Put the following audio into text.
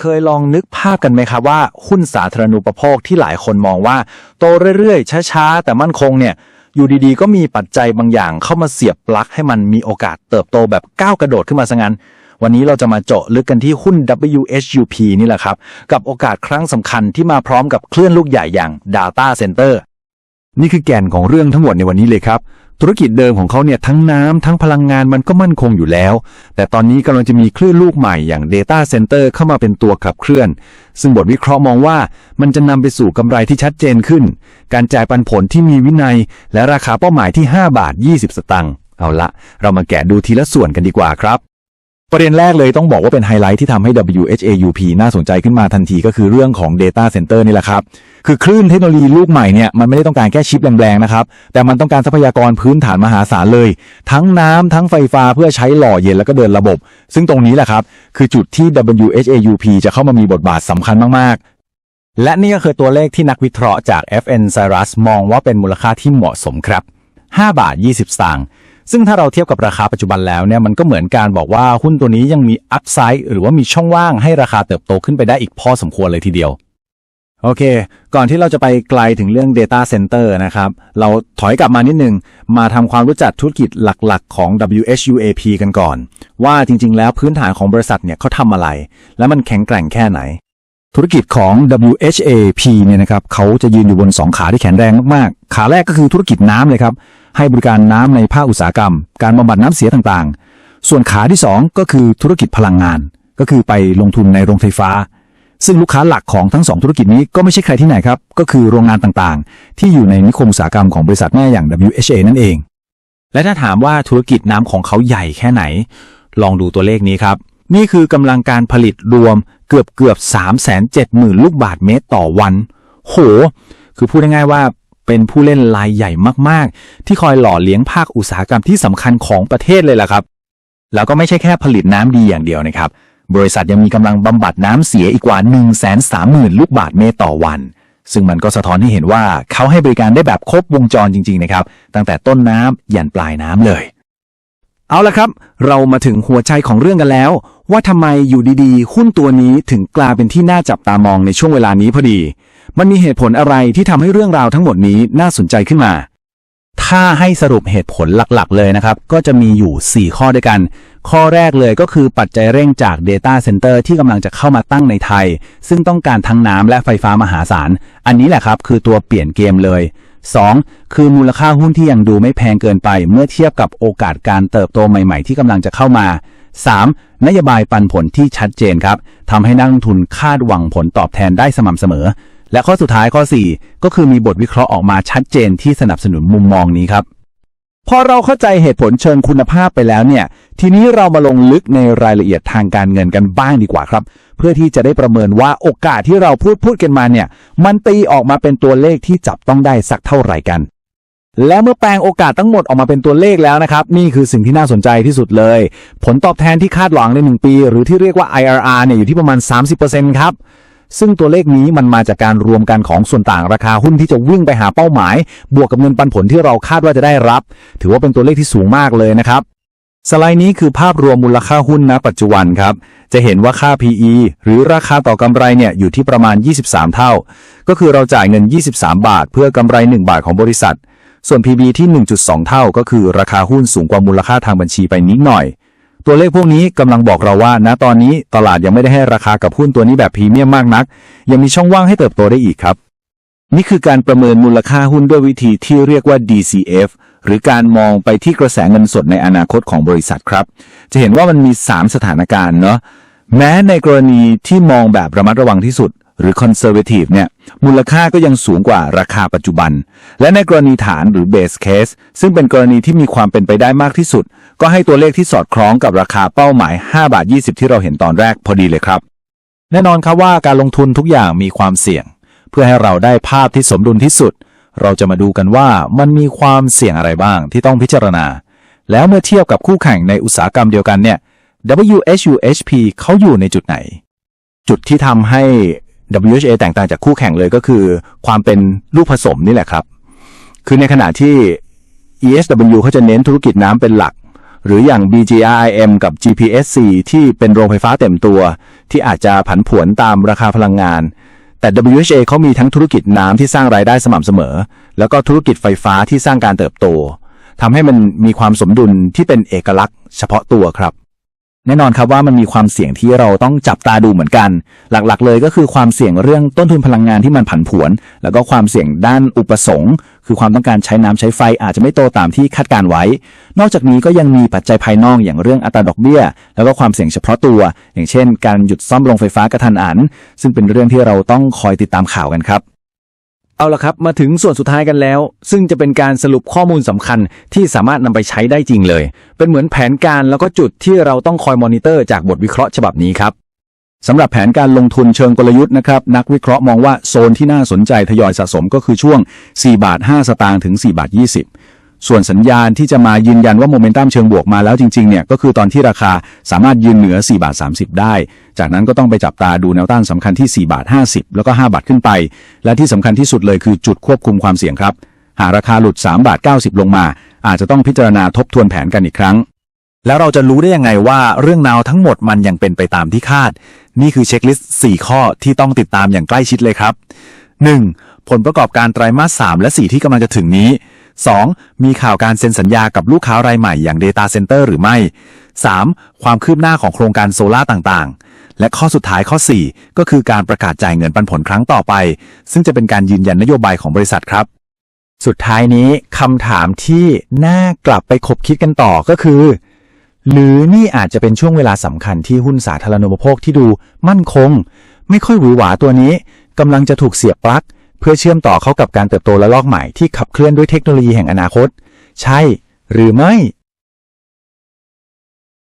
เคยลองนึกภาพกันไหมครับว่าหุ้นสาธารณูปโภคที่หลายคนมองว่า โตเรื่อยๆ ช้าๆ แต่มั่นคงเนี่ย อยู่ดีๆ ก็มีปัจจัยบางอย่างเข้ามาเสียบปลั๊กให้มันมีโอกาสเติบโตแบบก้าวกระโดดขึ้นมาซะงั้น วันนี้เราจะมาเจาะลึกกันที่หุ้น WHUP นี่แหละครับ กับโอกาสครั้งสำคัญที่มาพร้อมกับคลื่นลูกใหญ่อย่าง Data Center นี่คือแก่นของเรื่องทั้งหมดในวันนี้เลยครับ ธุรกิจเดิมของเขาเนี่ยทั้งน้ำทั้งพลังงานมันก็มั่นคงอยู่แล้ว แต่ตอนนี้กำลังจะมีคลื่นลูกใหม่อย่าง Data Center เข้ามาเป็นตัวขับเคลื่อน ซึ่งบทวิเคราะห์มองว่ามันจะนำไปสู่กำไรที่ชัดเจนขึ้น การจ่ายปันผลที่มีวินัย และราคาเป้าหมายที่ 5 บาท 20 สตางค์เอาละ เรามาแกะดูทีละส่วนกันดีกว่าครับ ประเด็นแรกเลยต้องบอกว่าเป็นไฮไลท์ที่ทำให้ WHAUP น่าสนใจขึ้นมาทันทีก็คือเรื่องของ Data Center นี่แหละครับ คือคลื่นเทคโนโลยีลูกใหม่เนี่ยมันไม่ได้ต้องการแค่ชิปแรงๆนะครับ แต่มันต้องการทรัพยากรพื้นฐานมหาศาลเลย ทั้งน้ำทั้งไฟฟ้าเพื่อใช้หล่อเย็นแล้วก็เดินระบบ ซึ่งตรงนี้แหละครับ คือจุดที่ WHAUP จะเข้ามามีบทบาทสำคัญมากๆ และนี่ก็คือตัวเลขที่นักวิเคราะห์จาก FN Cyrus มองว่าเป็นมูลค่าที่เหมาะสมครับ 5 บาท 20สตางค์ ซึ่งถ้าเราเทียบกับราคาปัจจุบันแล้วเนี่ยมันก็เหมือนการบอกว่าหุ้นตัวนี้ยังมีอัพไซด์หรือว่ามีช่องว่างให้ราคาเติบโตขึ้นไปได้อีกพอสมควรเลยทีเดียว โอเค ก่อนที่เราจะไปไกลถึงเรื่อง Data Center นะครับ เราถอยกลับมานิดนึง มาทำความรู้จักธุรกิจหลักๆ ของ WHUAP กันก่อน ว่าจริงๆ แล้วพื้นฐานของบริษัทเนี่ยเขาทำอะไร และมันแข็งแกร่งแค่ไหน ธุรกิจของ WHAP เนี่ยนะครับเขาจะยืนอยู่บน 2 ขาที่แข็งแรงมากๆ ขาแรกก็คือธุรกิจน้ำเลยครับ ให้บริการน้ำในภาคอุตสาหกรรม การบำบัดน้ำเสียต่างๆ ส่วนขาที่ 2 ก็คือธุรกิจพลังงาน ก็คือไปลงทุนในโรงไฟฟ้า ซึ่งลูกค้าหลักของทั้งสองธุรกิจนี้ก็ไม่ใช่ใครที่ไหนครับ ก็คือโรงงานต่างๆ ที่อยู่ในนิคมอุตสาหกรรมของบริษัทแม่อย่าง WHA นั่นเอง และถ้าถามว่าธุรกิจน้ำของเขาใหญ่แค่ไหน ลองดูตัวเลขนี้ครับ นี่คือกำลังการผลิตรวมเกือบเกือบ3 7 0 0 0 ลูกบาทเมตรต่อวัน โห คือพูดง่ายๆว่าเป็นผู้เล่นรายใหญ่มากๆ ที่คอยหล่อเลี้ยงภาคอุตสาหกรรมที่สำคัญของประเทศเลยล่ะครับ แล้วก็ไม่ใช่แค่ผลิตน้ำดีอย่างเดียวนะครับ บริษัทยังมีกำลังบำบัดน้ำเสียอีกกว่า 1 3 0 0 0 0 ลูกบาทเมตรต่อวัน ซึ่งมันก็สะท้อนให้เห็นว่าเขาให้บริการได้แบบครบวงจรจริง ๆ นะครับ ตั้งแต่ต้นน้ำยันปลายน้ำเลย เอาละครับ เรามาถึงหัวใจของเรื่องกันแล้ว ว่าทำไมอยู่ดีๆ หุ้นตัวนี้ถึงกลายเป็นที่น่าจับตามองในช่วงเวลานี้พอดี มันมีเหตุผลอะไรที่ทำให้เรื่องราวทั้งหมดนี้น่าสนใจขึ้นมา ถ้าให้สรุปเหตุผลหลักๆ เลยนะครับ ก็จะมีอยู่ 4 ข้อด้วยกัน ข้อแรกเลยก็คือปัจจัยเร่งจาก Data Center ที่กำลังจะเข้ามาตั้งในไทย ซึ่งต้องการทั้งน้ำและไฟฟ้ามหาศาล อันนี้แหละครับคือตัวเปลี่ยนเกมเลย 2. คือมูลค่าหุ้นที่ยังดูไม่แพงเกินไป เมื่อเทียบกับโอกาสการเติบโตใหม่ ๆ ที่กำลังจะเข้ามา 3. นโยบายปันผลที่ชัดเจนครับทำให้นักลงทุนคาดหวังผลตอบแทนได้สม่ำเสมอ และข้อสุดท้ายข้อ 4 ก็คือมีบทวิเคราะห์ออกมาชัดเจนที่สนับสนุนมุมมองนี้ครับพอเราเข้าใจเหตุผลเชิงคุณภาพไปแล้วเนี่ย ทีนี้เรามาลงลึกในรายละเอียดทางการเงินกันบ้างดีกว่าครับ เพื่อที่จะได้ประเมินว่าโอกาสที่เราพูดพูดกันมาเนี่ย มันตีออกมาเป็นตัวเลขที่จับต้องได้สักเท่าไหร่กัน และเมื่อแปลงโอกาสทั้งหมดออกมาเป็นตัวเลขแล้วนะครับ นี่คือสิ่งที่น่าสนใจที่สุดเลย ผลตอบแทนที่คาดหวังใน 1 ปี หรือที่เรียกว่า IRR เนี่ยอยู่ที่ประมาณ 30%ครับซึ่งตัวเลขนี้มันมาจากการรวมกันของส่วนต่างราคาหุ้นที่จะวิ่งไปหาเป้าหมาย บวกกับเงินปันผลที่เราคาดว่าจะได้รับ ถือว่าเป็นตัวเลขที่สูงมากเลยนะครับสไลด์นี้คือภาพรวมมูลค่าหุ้นณปัจจุบันครับ จะเห็นว่าค่า PE หรือราคาต่อกำไรเนี่ยอยู่ที่ประมาณ 23 เท่า ก็คือเราจ่ายเงิน 23 บาท เพื่อกำไร 1 บาทของบริษัท ส่วน PB ที่ 1.2 เท่าก็คือราคาหุ้นสูงกว่ามูลค่าทางบัญชีไปนิดหน่อย ตัวเลขพวกนี้กำลังบอกเราว่า ณตอนนี้ตลาดยังไม่ได้ให้ราคากับหุ้นตัวนี้แบบพรีเมียมมากนัก ยังมีช่องว่างให้เติบโตได้อีกครับ นี่คือการประเมินมูลค่าหุ้นด้วยวิธีที่เรียกว่า DCF หรือการมองไปที่กระแสเงินสดในอนาคตของบริษัทครับ จะเห็นว่ามันมี 3 สถานการณ์เนาะแม้ในกรณีที่มองแบบระมัดระวังที่สุด หรือ conservative เนี่ยมูลค่าก็ยังสูงกว่าราคาปัจจุบัน และในกรณีฐานหรือ base case ซึ่งเป็นกรณีที่มีความเป็นไปได้มากที่สุด ก็ให้ตัวเลขที่สอดคล้องกับราคาเป้าหมาย 5 บาท 20 ที่เราเห็นตอนแรกพอดีเลยครับ แน่นอนครับว่าการลงทุนทุกอย่างมีความเสี่ยง เพื่อให้เราได้ภาพที่สมดุลที่สุด เราจะมาดูกันว่ามันมีความเสี่ยงอะไรบ้างที่ต้องพิจารณา แล้วเมื่อเทียบกับคู่แข่งในอุตสาหกรรมเดียวกันเนี่ย WHUHP เขาอยู่ในจุดไหน จุดที่ทำให้ WHA แตกต่างจากคู่แข่งเลยก็คือ ความเป็นลูกผสมนี่แหละครับ คือในขณะที่ ESW เขาจะเน้นธุรกิจน้ำเป็นหลัก หรืออย่าง BGRIM กับ GPSC ที่เป็นโรงไฟฟ้าเต็มตัว ที่อาจจะผันผวนตามราคาพลังงาน แต่ WHA เขามีทั้งธุรกิจน้ำที่สร้างรายได้สม่ำเสมอ แล้วก็ธุรกิจไฟฟ้าที่สร้างการเติบโตทำให้มันมีความสมดุลที่เป็นเอกลักษณ์เฉพาะตัวครับ แน่นอนครับว่ามันมีความเสี่ยงที่เราต้องจับตาดูเหมือนกัน หลักๆ เลยก็คือความเสี่ยงเรื่องต้นทุนพลังงานที่มันผันผวน แล้วก็ความเสี่ยงด้านอุปสงค์ คือความต้องการใช้น้ำใช้ไฟอาจจะไม่โตตามที่คาดการไว้ นอกจากนี้ก็ยังมีปัจจัยภายนอกอย่างเรื่องอัตราดอกเบี้ย แล้วก็ความเสี่ยงเฉพาะตัว อย่างเช่น การหยุดซ่อมโรงไฟฟ้ากระทันหัน ซึ่งเป็นเรื่องที่เราต้องคอยติดตามข่าวกันครับ เอาละครับ มาถึงส่วนสุดท้ายกันแล้ว ซึ่งจะเป็นการสรุปข้อมูลสำคัญที่สามารถนำไปใช้ได้จริงเลย เป็นเหมือนแผนการแล้วก็จุดที่เราต้องคอยมอนิเตอร์จากบทวิเคราะห์ฉบับนี้ครับสำหรับแผนการลงทุนเชิงกลยุทธ์นะครับ นักวิเคราะห์มองว่าโซนที่น่าสนใจทยอยสะสมก็คือช่วง 4 บาท 5 สตางค์ถึง 4 บาท 20 ส่วนสัญญาณที่จะมายืนยันว่าโมเมนตัมเชิงบวกมาแล้วจริงๆเนี่ยก็คือตอนที่ราคาสามารถยืนเหนือ4บาท30 ได้ จากนั้นก็ต้องไปจับตาดูแนวต้านสำคัญที่4บาท50 แล้วก็ 5 บาทขึ้นไป และที่สำคัญที่สุดเลยคือจุดควบคุมความเสี่ยงครับ หากราคาหลุด3บาท90 ลงมา อาจจะต้องพิจารณาทบทวนแผนกันอีกครั้ง แล้วเราจะรู้ได้ยังไงว่าเรื่องราวทั้งหมดมันยังเป็นไปตามที่คาด นี่คือเช็คลิสต์4ข้อที่ต้องติดตามอย่างใกล้ชิดเลยครับ 1. ผลประกอบการไตรมาส3และ 4 ที่กำลังจะถึงนี้ 2. มีข่าวการเซ็นสัญญากับลูกค้ารายใหม่อย่าง Data Center หรือไม่ 3. ความคืบหน้าของโครงการโซลาต่างๆ และข้อสุดท้ายข้อ 4 ก็คือการประกาศจ่ายเงินปันผลครั้งต่อไป ซึ่งจะเป็นการยืนยันนโยบายของบริษัทครับ สุดท้ายนี้คำถามที่น่ากลับไปคบคิดกันต่อก็คือ หรือนี่อาจจะเป็นช่วงเวลาสำคัญที่หุ้นสาธารณูปโภคที่ดูมั่นคง ไม่ค่อยหวือหวาตัวนี้กำลังจะถูกเสียบปลั๊ก พื่อเชื่อมต่อเข้ากับการเติบโตและลอกใหม่ที่ขับเคลื่อนด้วยเทคโนโลยีแห่งอนาคต ใช่ หรือไม่